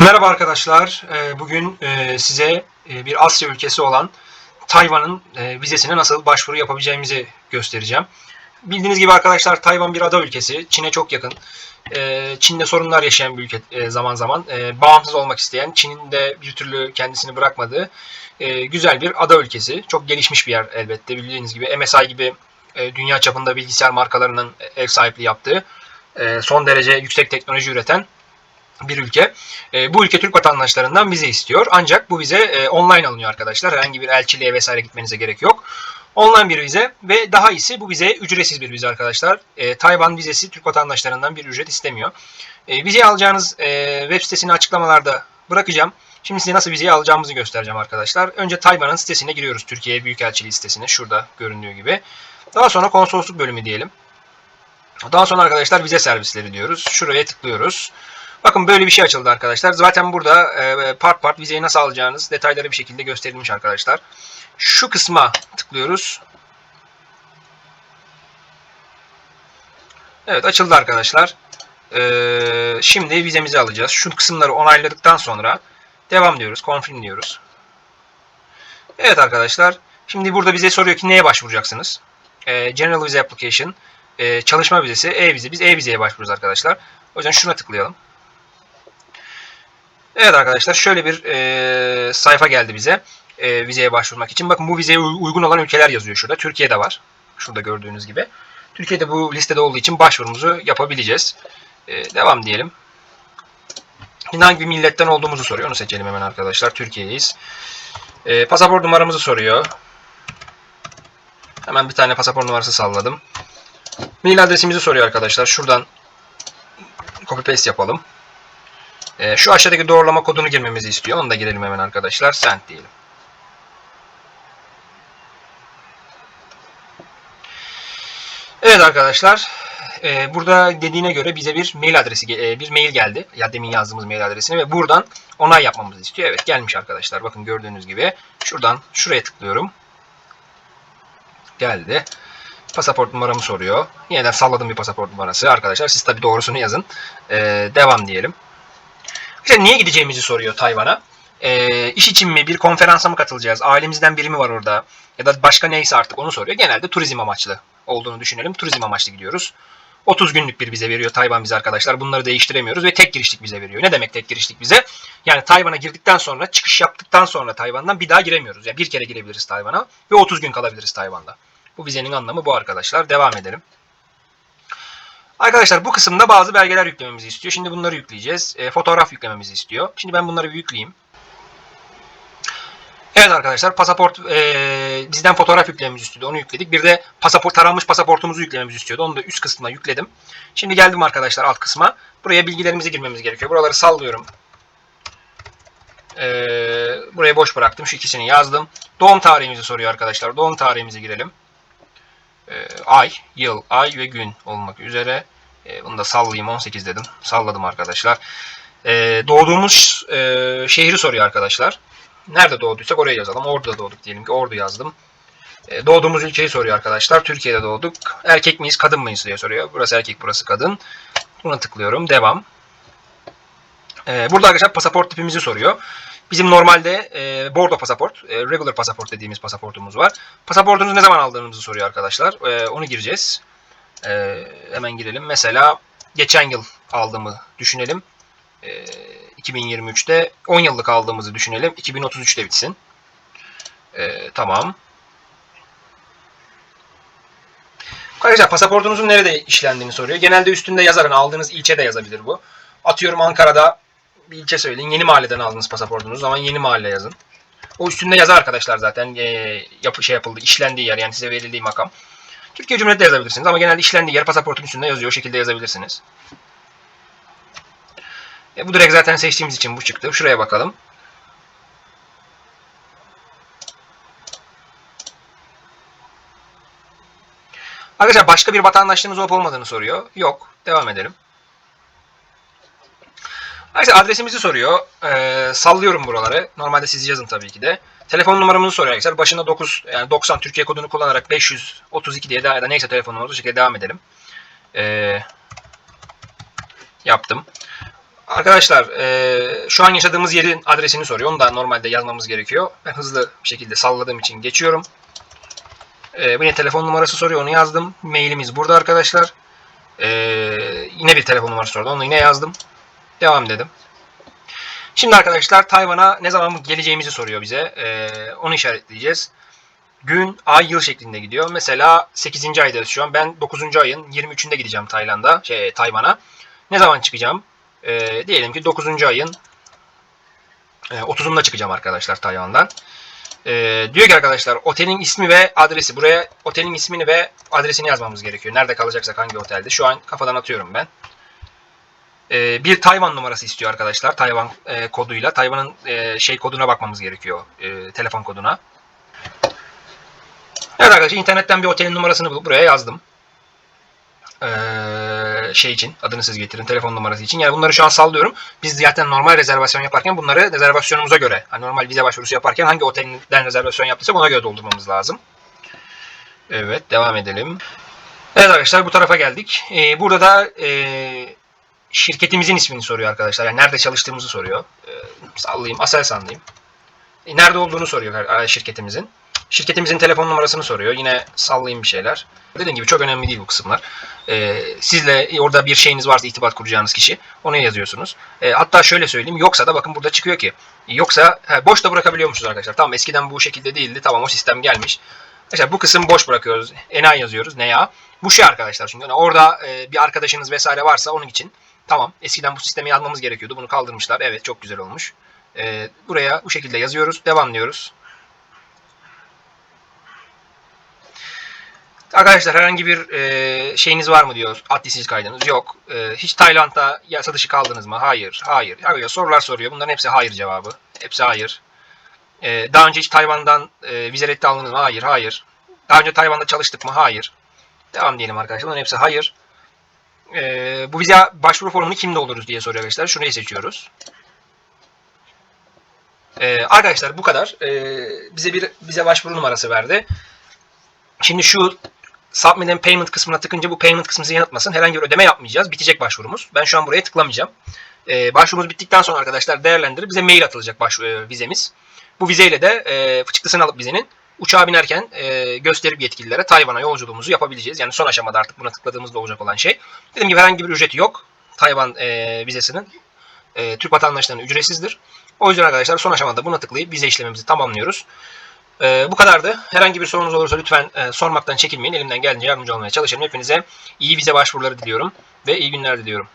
Merhaba arkadaşlar. Ee, Bugün e, size e, bir Asya ülkesi olan Tayvan'ın e, vizesine nasıl başvuru yapabileceğimizi göstereceğim. Bildiğiniz gibi arkadaşlar Tayvan bir ada ülkesi. Çin'e çok yakın. Çin'de sorunlar yaşayan bir ülke zaman zaman. Bağımsız olmak isteyen, Çin'in de bir türlü kendisini bırakmadığı güzel bir ada ülkesi. Çok gelişmiş bir yer elbette. Bildiğiniz gibi MSI gibi dünya çapında bilgisayar markalarının ev sahipliği yaptığı son derece yüksek teknoloji üreten bir ülke. E, bu ülke Türk vatandaşlarından vize istiyor. Ancak bu vize e, online alınıyor arkadaşlar. Herhangi bir elçiliğe vesaire gitmenize gerek yok. Online bir vize ve daha iyisi bu vize ücretsiz bir vize arkadaşlar. E, Tayvan vizesi Türk vatandaşlarından bir ücret istemiyor. E, vizeyi alacağınız e, web sitesini açıklamalarda bırakacağım. Şimdi size nasıl vizeyi alacağımızı göstereceğim arkadaşlar. Önce Tayvan'ın sitesine giriyoruz. Türkiye Büyükelçiliği sitesine. Şurada göründüğü gibi. Daha sonra konsolosluk bölümü diyelim. Daha sonra arkadaşlar vize servisleri diyoruz. Şuraya tıklıyoruz. Bakın böyle bir şey açıldı arkadaşlar. Zaten burada e, part part vizeyi nasıl alacağınız detayları bir şekilde gösterilmiş arkadaşlar. Şu kısma tıklıyoruz. Evet açıldı arkadaşlar. Ee, şimdi vizemizi alacağız. Şu kısımları onayladıktan sonra devam diyoruz. Confirm diyoruz. Evet arkadaşlar. Şimdi burada bize soruyor ki neye başvuracaksınız? Ee, General Visa Application. Ee, çalışma vizesi. E-vize. Biz e-vizeye başvuruyoruz arkadaşlar. O yüzden şuna tıklayalım. Evet arkadaşlar şöyle bir e, sayfa geldi bize e, vizeye başvurmak için. Bakın bu vizeye uygun olan ülkeler yazıyor şurada. Türkiye'de var. Şurada gördüğünüz gibi. Türkiye'de bu listede olduğu için başvurumuzu yapabileceğiz. E, devam diyelim. Şimdi hangi milletten olduğumuzu soruyor. Onu seçelim hemen arkadaşlar. Türkiye'yiz. E, pasaport numaramızı soruyor. Hemen bir tane pasaport numarası salladım. Mail adresimizi soruyor arkadaşlar. Şuradan copy paste yapalım. E, şu aşağıdaki doğrulama kodunu girmemizi istiyor. Onu da girelim hemen arkadaşlar. Send diyelim. Evet arkadaşlar. E, burada dediğine göre bize bir mail adresi e, bir mail geldi. Ya demin yazdığımız mail adresini ve buradan onay yapmamızı istiyor. Evet gelmiş arkadaşlar. Bakın gördüğünüz gibi. Şuradan şuraya tıklıyorum. Geldi. Pasaport numaramı soruyor. Yeniden salladım bir pasaport numarası. Arkadaşlar siz tabi doğrusunu yazın. E, devam diyelim. İşte niye gideceğimizi soruyor Tayvan'a. E, iş için mi, bir konferansa mı katılacağız, ailemizden biri mi var orada ya da başka neyse artık onu soruyor. Genelde turizm amaçlı olduğunu düşünelim. Turizm amaçlı gidiyoruz. 30 günlük bir vize veriyor Tayvan bize arkadaşlar. Bunları değiştiremiyoruz ve tek girişlik vize veriyor. Ne demek tek girişlik vize? Yani Tayvan'a girdikten sonra, çıkış yaptıktan sonra Tayvan'dan bir daha giremiyoruz. Yani bir kere girebiliriz Tayvan'a ve 30 gün kalabiliriz Tayvan'da. Bu vizenin anlamı bu arkadaşlar. Devam edelim. Arkadaşlar bu kısımda bazı belgeler yüklememizi istiyor. Şimdi bunları yükleyeceğiz. E, fotoğraf yüklememizi istiyor. Şimdi ben bunları bir yükleyeyim. Evet arkadaşlar pasaport e, bizden fotoğraf yüklememizi istiyordu. Onu yükledik. Bir de pasaport taranmış pasaportumuzu yüklememizi istiyordu. Onu da üst kısmına yükledim. Şimdi geldim arkadaşlar alt kısma. Buraya bilgilerimizi girmemiz gerekiyor. Buraları sallıyorum. E, buraya boş bıraktım. Şu ikisini yazdım. Doğum tarihimizi soruyor arkadaşlar. Doğum tarihimizi girelim. E, ay, yıl, ay ve gün olmak üzere. E, bunu da sallayayım 18 dedim. Salladım arkadaşlar. E, doğduğumuz e, şehri soruyor arkadaşlar. Nerede doğduysak oraya yazalım. Orada doğduk diyelim ki orada yazdım. E, doğduğumuz ülkeyi soruyor arkadaşlar. Türkiye'de doğduk. Erkek miyiz kadın mıyız diye soruyor. Burası erkek burası kadın. Buna tıklıyorum. Devam. E, burada arkadaşlar pasaport tipimizi soruyor. Bizim normalde e, bordo pasaport, e, regular pasaport dediğimiz pasaportumuz var. Pasaportunuzu ne zaman aldığımızı soruyor arkadaşlar. E, onu gireceğiz. E, hemen girelim. Mesela geçen yıl aldığımı düşünelim. E, 2023'te 10 yıllık aldığımızı düşünelim. 2033'te bitsin. E, tamam. Arkadaşlar pasaportunuzun nerede işlendiğini soruyor. Genelde üstünde yazarın aldığınız ilçe de yazabilir bu. Atıyorum Ankara'da bir ilçe söyleyin. Yeni mahalleden aldınız pasaportunuzu. zaman yeni mahalle yazın. O üstünde yazar arkadaşlar zaten. E, yapı şey yapıldı, işlendiği yer yani size verildiği makam. Türkiye Cumhuriyeti yazabilirsiniz ama genelde işlendiği yer pasaportun üstünde yazıyor. O şekilde yazabilirsiniz. E, bu direkt zaten seçtiğimiz için bu çıktı. Şuraya bakalım. Arkadaşlar başka bir vatandaşlığınız olup olmadığını soruyor. Yok. Devam edelim. Arkadaşlar adresimizi soruyor. Ee, sallıyorum buraları. Normalde siz yazın tabii ki de. Telefon numaramızı soruyor arkadaşlar. Başında 9 yani 90 Türkiye kodunu kullanarak 532 diye daha da neyse telefon numarası şekilde devam edelim. Ee, yaptım. Arkadaşlar e, şu an yaşadığımız yerin adresini soruyor. Onu da normalde yazmamız gerekiyor. Ben hızlı bir şekilde salladığım için geçiyorum. E, bu ne telefon numarası soruyor. Onu yazdım. Mailimiz burada arkadaşlar. E, yine bir telefon numarası sordu. Onu yine yazdım. Devam dedim. Şimdi arkadaşlar Tayvan'a ne zaman geleceğimizi soruyor bize. E, onu işaretleyeceğiz. Gün, ay, yıl şeklinde gidiyor. Mesela 8. aydayız şu an. Ben 9. ayın 23'ünde gideceğim Tayland'a, şey Tayvan'a. Ne zaman çıkacağım? E, diyelim ki 9. ayın e, 30'unda çıkacağım arkadaşlar Tayvan'dan. E, diyor ki arkadaşlar otelin ismi ve adresi. Buraya otelin ismini ve adresini yazmamız gerekiyor. Nerede kalacaksak hangi otelde. Şu an kafadan atıyorum ben. E, bir Tayvan numarası istiyor arkadaşlar. Tayvan e, koduyla. Tayvan'ın e, şey koduna bakmamız gerekiyor. E, telefon koduna. Evet arkadaşlar internetten bir otelin numarasını bulup buraya yazdım. Ee, şey için adını siz getirin telefon numarası için. Yani bunları şu an sallıyorum. Biz zaten normal rezervasyon yaparken bunları rezervasyonumuza göre hani normal vize başvurusu yaparken hangi otelden rezervasyon yaptıysak ona göre doldurmamız lazım. Evet devam edelim. Evet arkadaşlar bu tarafa geldik. Ee, burada da e, şirketimizin ismini soruyor arkadaşlar. Yani nerede çalıştığımızı soruyor. Ee, sallayayım Aselsan'dayım. E, nerede olduğunu soruyor e, şirketimizin. Şirketimizin telefon numarasını soruyor. Yine sallayayım bir şeyler. Dediğim gibi çok önemli değil bu kısımlar. Ee, sizle orada bir şeyiniz varsa irtibat kuracağınız kişi onu yazıyorsunuz. Ee, hatta şöyle söyleyeyim. Yoksa da bakın burada çıkıyor ki. Yoksa he, boş da bırakabiliyormuşuz arkadaşlar. Tamam eskiden bu şekilde değildi. Tamam o sistem gelmiş. Mesela bu kısım boş bırakıyoruz. Ena yazıyoruz. Ne ya? Bu şey arkadaşlar çünkü. Yani orada e, bir arkadaşınız vesaire varsa onun için. Tamam eskiden bu sistemi yazmamız gerekiyordu. Bunu kaldırmışlar. Evet çok güzel olmuş. Ee, buraya bu şekilde yazıyoruz. Devam diyoruz. Arkadaşlar herhangi bir e, şeyiniz var mı diyor. Adlisiz kaydınız yok. E, hiç Tayland'da yasa dışı kaldınız mı? Hayır. Hayır. Arkadaşlar sorular soruyor. Bunların hepsi hayır cevabı. Hepsi hayır. E, daha önce hiç Tayvan'dan e, vize reddi aldınız mı? Hayır. Hayır. Daha önce Tayvan'da çalıştık mı? Hayır. Devam diyelim arkadaşlar. Bunların hepsi hayır. E, bu vize başvuru formunu kim doldururuz diye soruyor arkadaşlar. Şurayı seçiyoruz. E, arkadaşlar bu kadar. E, bize bir bize başvuru numarası verdi. Şimdi şu Submit and Payment kısmına tıkınca bu payment kısmı bizi yanıltmasın. Herhangi bir ödeme yapmayacağız. Bitecek başvurumuz. Ben şu an buraya tıklamayacağım. Ee, başvurumuz bittikten sonra arkadaşlar değerlendirip bize mail atılacak başvuru e, vizemiz. Bu vizeyle de e, çıktısını alıp vizenin uçağa binerken e, gösterip yetkililere Tayvan'a yolculuğumuzu yapabileceğiz. Yani son aşamada artık buna tıkladığımızda olacak olan şey. Dediğim gibi herhangi bir ücreti yok. Tayvan e, vizesinin. E, Türk vatandaşlarının ücretsizdir. O yüzden arkadaşlar son aşamada buna tıklayıp vize işlemimizi tamamlıyoruz. Ee, bu kadardı. Herhangi bir sorunuz olursa lütfen e, sormaktan çekinmeyin. Elimden geldiğince yardımcı olmaya çalışırım. Hepinize iyi vize başvuruları diliyorum ve iyi günler diliyorum.